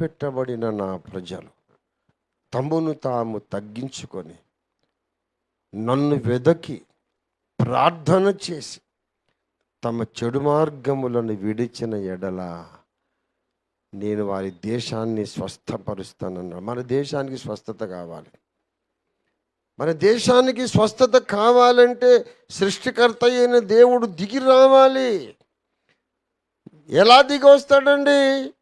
పెట్టబడిన నా ప్రజలు తమను తాము తగ్గించుకొని నన్ను వెదకి ప్రార్థన చేసి తమ చెడు మార్గములను విడిచిన ఎడల నేను వారి దేశాన్ని స్వస్థపరుస్తానన్నాడు మన దేశానికి స్వస్థత కావాలి. మన దేశానికి స్వస్థత కావాలంటే సృష్టికర్త అయిన దేవుడు దిగి రావాలి. ఎలా దిగి వస్తాడండి?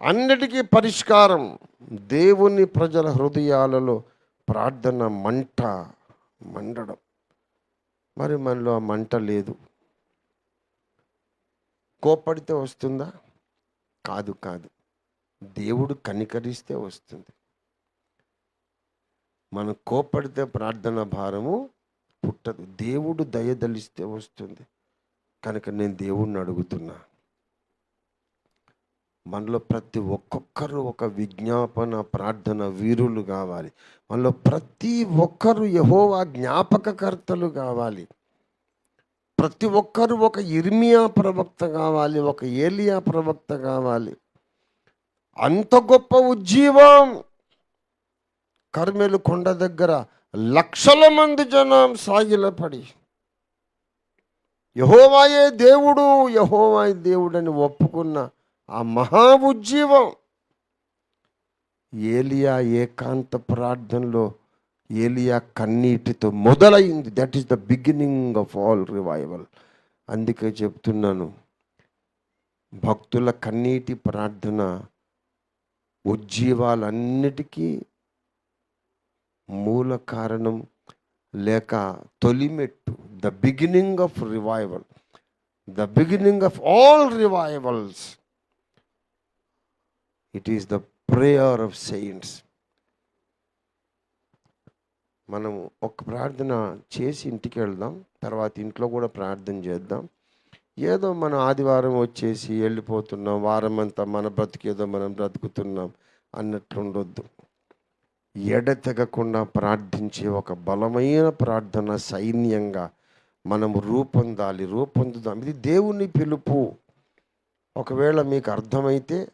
అన్నిటికీ పరిష్కారం దేవుని ప్రజల హృదయాలలో ప్రార్థన మంట మండడం. మరి మనలో ఆ మంట లేదు. కోపడితే వస్తుందా? కాదు కాదు. దేవుడు కనికరిస్తే వస్తుంది. మనం కోపడితే ప్రార్థన భారము పుట్టదు. దేవుడు దయదలిస్తే వస్తుంది. కనుక నేను దేవుణ్ణి అడుగుతున్నా. మనలో ప్రతి ఒక్కొక్కరు ఒక విజ్ఞాపన ప్రార్థన వీరులు కావాలి. మనలో ప్రతి ఒక్కరు యహోవా జ్ఞాపకకర్తలు కావాలి. ప్రతి ఒక్కరు ఒక ఇర్మియా ప్రవక్త కావాలి ఒక ఏలియా ప్రవక్త కావాలి. అంత గొప్ప ఉజ్జీవం! కర్మెలు కొండ దగ్గర లక్షల మంది జనం సాగిలపడి. యహోవాయే దేవుడు యహోవాయే దేవుడని ఒప్పుకున్న ఆ మహా ఉజ్జీవం ఏలియా ఏకాంత ప్రార్థనలో ఏలియా కన్నీటితో మొదలైంది. That is the beginning of all revival అందుకే చెప్తున్నాను భక్తుల కన్నీటి ప్రార్థన ఉజ్జీవాలన్నిటికీ మూల కారణం లేక తొలిమెట్టు. The beginning of revival the beginning of all revivals it is the prayer of saints మనం ఒక ప్రార్థన చేసి ఇంటికి వెళ్దాం తర్వాత ఇంట్లో కూడా ప్రార్థన చేద్దాం. ఏదో మన ఆదివారం వచ్చేసి వెళ్ళిపోతున్నాం వారం అంతా మన బ్రతికేదో మనం బ్రతుకుతున్నాం అన్నట్లు ఉండొద్దు ఎడతెగకుండా ప్రార్థించే ఒక బలమైన ప్రార్థన సైన్యంగా మనం రూపొందాలి రూపొందుదాం. ఇది దేవుని పిలుపు. ఒకవేళ మీకు అర్థమైతే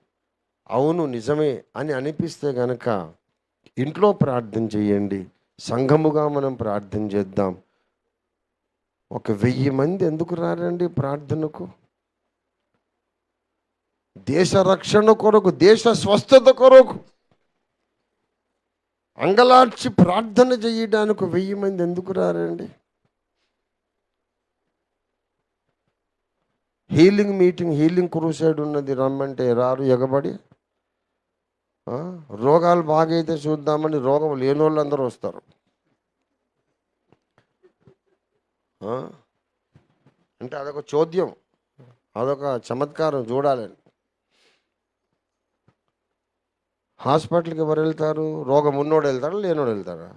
అవును నిజమే అని అనిపిస్తే గనక ఇంట్లో ప్రార్థన చేయండి. సంఘముగా మనం ప్రార్థన చేద్దాం. ఒక వెయ్యి మంది ఎందుకు రారండి ప్రార్థనకు? దేశ రక్షణ కొరకు దేశ స్వస్థత కొరకు అంగలార్చి ప్రార్థన చేయడానికి వెయ్యి మంది ఎందుకు రారండి? హీలింగ్ మీటింగ్ హీలింగ్ క్రూసైడ్ ఉన్నది రమ్మంటే రారు ఎగబడి. రోగాలు బాగైతే చూద్దామని రోగం లేని వాళ్ళందరూ వస్తారు అంటే అదొక చోద్యం. అదొక చమత్కారం చూడాలని. హాస్పిటల్కి ఎవరు వెళ్తారు? రోగం ఉన్నోడు వెళ్తారా లేనోడు వెళ్తారా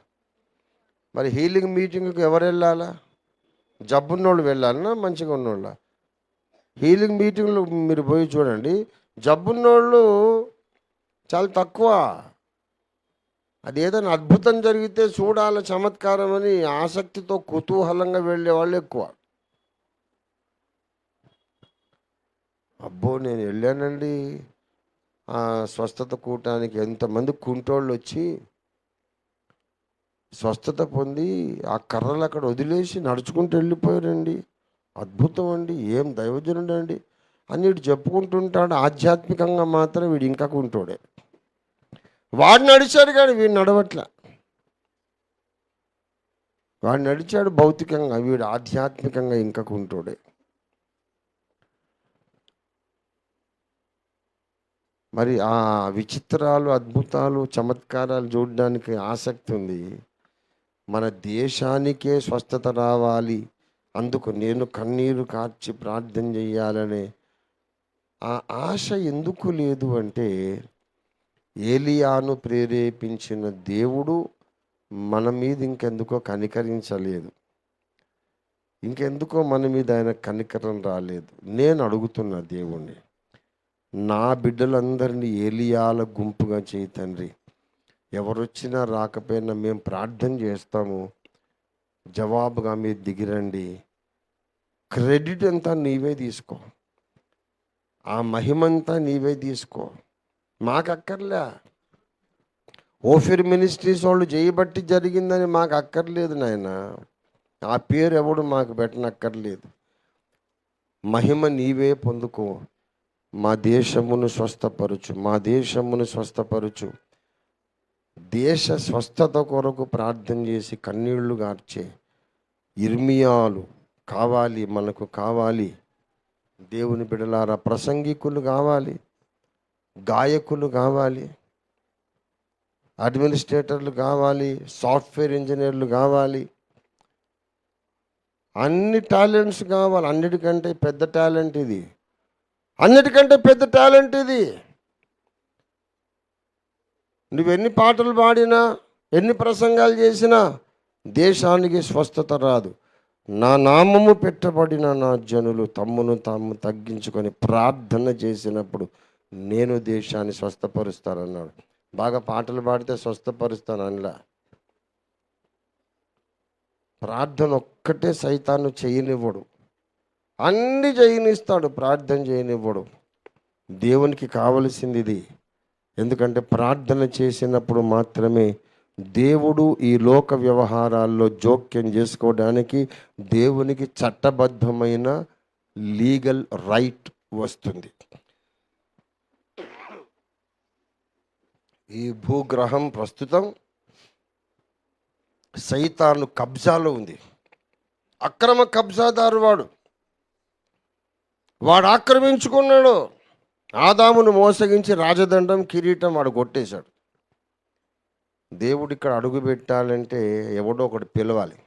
మరి హీలింగ్ మీటింగ్కి ఎవరు వెళ్ళాలా? జబ్బున్నోళ్ళు వెళ్ళాలన్నా మంచిగా ఉన్నోళ్ళ? హీలింగ్ మీటింగ్లు మీరు పోయి చూడండి జబ్బున్నోళ్ళు చాలా తక్కువ. అది ఏదైనా అద్భుతం జరిగితే చూడాల చమత్కారం అని ఆసక్తితో కుతూహలంగా వెళ్ళే వాళ్ళు ఎక్కువ. అబ్బో నేను వెళ్ళానండి. ఆ స్వస్థత కూటానికి ఎంతమంది కుంటోళ్ళు వచ్చి స్వస్థత పొంది ఆ కర్రలు అక్కడ వదిలేసి నడుచుకుంటూ వెళ్ళిపోయారండి. అద్భుతం అండి. ఏం దైవజనుడు అండి అని వీడు చెప్పుకుంటుంటాడు. ఆధ్యాత్మికంగా మాత్రం వీడు ఇంకా కుంటోడే. వాడు నడిచాడు కానీ వీడు నడవట్ల. వాడు నడిచాడు భౌతికంగా వీడు ఆధ్యాత్మికంగా ఇంకా కుంటోడే. మరి ఆ విచిత్రాలు అద్భుతాలు చమత్కారాలు చూడడానికి ఆసక్తి ఉంది. మన దేశానికే స్వస్థత రావాలి. అందుకు నేను కన్నీరు కార్చి ప్రార్థన చెయ్యాలనే ఆ ఆశ ఎందుకు లేదు అంటే ఏలియాను ప్రేరేపించిన దేవుడు మన మీద ఇంకెందుకో కనికరించలేదు. ఇంకెందుకో మన మీద ఆయన కనికరం రాలేదు. నేను అడుగుతున్నా దేవుణ్ణి నా బిడ్డలందరినీ ఏలియాల గుంపుగా చేయి తండ్రి. ఎవరొచ్చినా రాకపోయినా మేము ప్రార్థన చేస్తాము. జవాబుగా మీరు దిగిరండి. క్రెడిట్ అంతా నీవే తీసుకో. ఆ మహిమంతా నీవే తీసుకో. మాకు అక్కర్లే ఓఫిర్ మినిస్ట్రీస్ వాళ్ళు చేయబట్టి జరిగిందని మాకు అక్కర్లేదు నాయన. ఆ పేరు ఎవడు మాకు పెట్టనక్కర్లేదు. మహిమ నీవే పొందుకో. మా దేశమును స్వస్థపరచు. మా దేశమును స్వస్థపరచు. దేశ స్వస్థత కొరకు ప్రార్థన చేసి కన్నీళ్ళు గార్చే. ఇర్మియాలు కావాలి మనకు కావాలి. దేవుని బిడలారా ప్రసంగికులు కావాలి గాయకులు కావాలి అడ్మినిస్ట్రేటర్లు కావాలి సాఫ్ట్వేర్ ఇంజనీర్లు కావాలి అన్ని టాలెంట్స్ కావాలి. అన్నిటికంటే పెద్ద టాలెంట్ ఇది. అన్నిటికంటే పెద్ద టాలెంట్ ఇది. నువ్వెన్ని పాటలు పాడినా ఎన్ని ప్రసంగాలు చేసినా దేశానికి స్వస్థత రాదు. నా నామము పెట్టబడిన నా జనులు తమ్మును తాము తగ్గించుకొని ప్రార్థన చేసినప్పుడు నేను దేశాన్ని స్వస్థపరుస్తానన్నాడు. బాగా పాటలు పాడితే స్వస్థపరుస్తాను అనిలా ప్రార్థన ఒక్కటే సైతాన్ని చేయనివ్వడు. అన్ని చేయనిస్తాడు ప్రార్థన చేయనివ్వడు. దేవునికి కావలసింది ఇది. ఎందుకంటే ప్రార్థన చేసినప్పుడు మాత్రమే దేవుడు ఈ లోక వ్యవహారాల్లో జోక్యం చేసుకోవడానికి దేవునికి చట్టబద్ధమైన లీగల్ రైట్ వస్తుంది. ఈ భూగ్రహం ప్రస్తుతం సైతాను కబ్జాలో ఉంది. అక్రమ కబ్జాదారు వాడు. వాడు ఆక్రమించుకున్నాడు. ఆదామును మోసగించి రాజదండం కిరీటం వాడు కొట్టేశాడు. దేవుడు ఇక్కడ అడుగు పెట్టాలంటే ఎవడో ఒకటి పిలవాలి.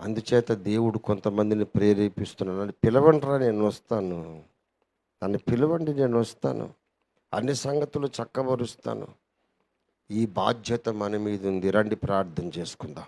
అందుచేత దేవుడు కొంతమందిని ప్రేరేపిస్తున్నాను నన్ను పిలవండిరా నేను వస్తాను. నన్ను పిలవండి నేను వస్తాను. అన్ని సంగతులు చక్కబరుస్తాను. ఈ బాధ్యత మన మీద ఉంది. రండి ప్రార్థన చేసుకుందాం.